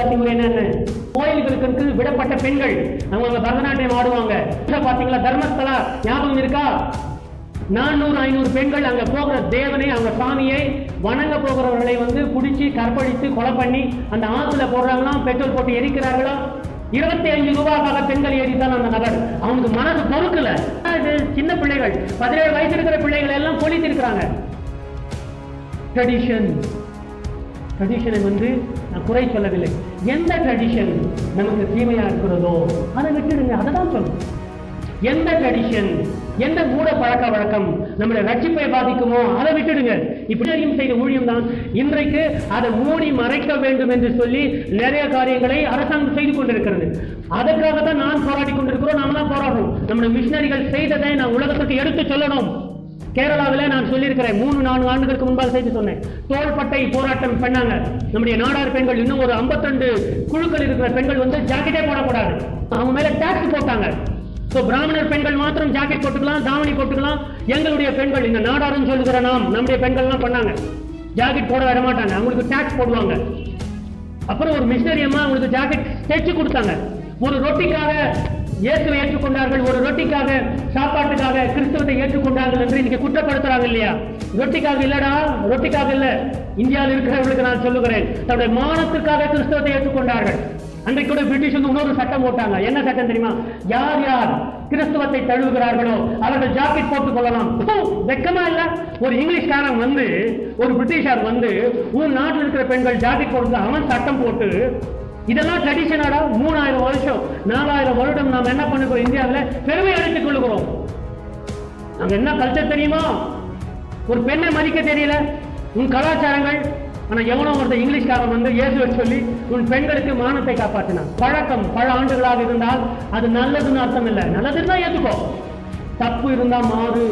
என்னென்ன கோயில்களுக்கு விடப்பட்ட பெண்கள் அவங்க பரதநாட்டியம் ஆடுவாங்க. பாத்தீங்களா தர்மஸ்தலா ஞாபகம் இருக்கா? நானூறு ஐநூறு பெண்கள் அங்க போகிற தேவனை அவங்க சாமியை வணங்க போகிறவர்களை வந்து பிடிச்சி கற்பழித்து கொலை பண்ணி அந்த ஆத்துல போடுறாங்களாம் பெட்ரோல் போட்டு எரிக்கிறார்களா? இருபத்தி அஞ்சு ரூபாய்க்காக பெண்கள் ஏறித்தான் அந்த நபர். அவனுக்கு மனது பொறுக்கல. சின்ன பிள்ளைகள். பதினேழு வயசு இருக்கிற பிள்ளைகள் எல்லாம் பொழித்து இருக்கிறாங்க ட்ரெடிஷன் ட்ரெடிஷனை வந்து நான் குறை சொல்லவில்லை. எந்த ட்ரெடிஷன் நமக்கு தீமையா இருக்கிறதோ அதை விட்டுடுங்க. அதை தான் சொல்லணும் எந்த ட்ரெடிஷன் எந்த மூட பழக்க வழக்கம் நம்முடைய ரட்சிப்பை பாதிக்குமோ அதை விட்டுடுங்க. இப்படியும் செய்த ஊழியம் தான். இன்றைக்கு அதை மூடி மறைக்க வேண்டும் என்று சொல்லி நிறைய காரியங்களை அரசாங்கம் செய்து கொண்டிருக்கிறது. அதற்காக தான் நான் போராடி கொண்டிருக்கிறோம். நாம தான் போராடுறோம். நம்முடைய மிஷினரிகள் செய்ததை நான் உலகத்துக்கு எடுத்து சொல்லணும். கேரளாவில் நான் சொல்லியிருக்கிறேன். மூணு நான்கு ஆண்டுகளுக்கு முன்பாக செய்து சொன்னேன். தோள்பட்டை போராட்டம் பண்ணாங்க. நம்முடைய நாடார் பெண்கள் இன்னும் ஒரு 52 குழுக்கள் இருக்கிற பெண்கள் வந்து ஜாக்கெட்டே போடக்கூடாது. அவங்க மேலே டேக்ஸ் போட்டாங்க. ஸோ பிராமணர் பெண்கள் மாத்திரம் ஜாக்கெட் போட்டுக்கலாம் தாவணி போட்டுக்கலாம். எங்களுடைய பெண்கள் இந்த நாடாருன்னு சொல்லுகிற நாம் நம்முடைய பெண்கள்லாம் பண்ணாங்க. ஜாக்கெட் போட வர மாட்டாங்க. அவங்களுக்கு டேக்ஸ் போடுவாங்க. அப்புறம் ஒரு மிஷினரி அம்மா அவங்களுக்கு ஜாக்கெட் தைச்சு கொடுத்தாங்க. ஒரு ரொட்டிக்காக இயேசுவை ஏற்றுக்கொண்டார்கள். ஒரு ரொட்டிக்காக சாப்பாட்டுக்காக கிறிஸ்தவத்தை ஏற்றுக்கொண்டார்கள் என்று இன்னைக்கு குற்றப்படுத்துறாங்க இல்லையா? ரொட்டிக்காக இல்லடா ரொட்டிக்காக இல்ல. இந்தியாவில் இருக்கிறவர்களுக்கு நான் சொல்லுகிறேன். தன்னுடைய மானத்துக்காக கிறிஸ்தவத்தை ஏற்றுக்கொண்டார்கள். அன்றைக்கு கூட பிரிட்டிஷ் வந்து இன்னொரு சட்டம் போட்டாங்க. என்ன சட்டம் தெரியுமா? யார் யார் கிறிஸ்தவத்தை தழுவுகிறார்களோ அவர்கள் ஜாக்கெட் போட்டுக் கொள்ளலாம். வெக்கமா இல்ல? ஒரு இங்கிலீஷ்காரன் வந்து ஒரு பிரிட்டிஷார் வந்து உன் நாட்டில் இருக்கிற பெண்கள் ஜாக்கெட் போட்டு அவன் சட்டம் போட்டு இதெல்லாம் ட்ரெடிஷனாடா மூணாயிரம் வருஷம் நாலாயிரம் வருடம் நாம் என்ன பண்ணுகிறோம் இந்தியாவில்? பெருமை அடித்துக் கொள்கிறோம். நாங்க என்ன கல்ச்சர் தெரியுமா? ஒரு பெண்ணை மதிக்க தெரியல. உன் கலாச்சாரங்கள் ஆனா எவனோ ஒருத்தர் இங்கிலீஷ்காரன் வந்து இயேசுவை சொல்லி உன் பெண்களுக்கு மானத்தை காப்பாற்றினான் பழக்கம் பல ஆண்டுகளாக இருந்தால் அது நல்லதுன்னு அர்த்தம் இல்லை. நல்லதுன்னு தான் ஏத்துக்கோ. தப்பு இருந்தா மாறு.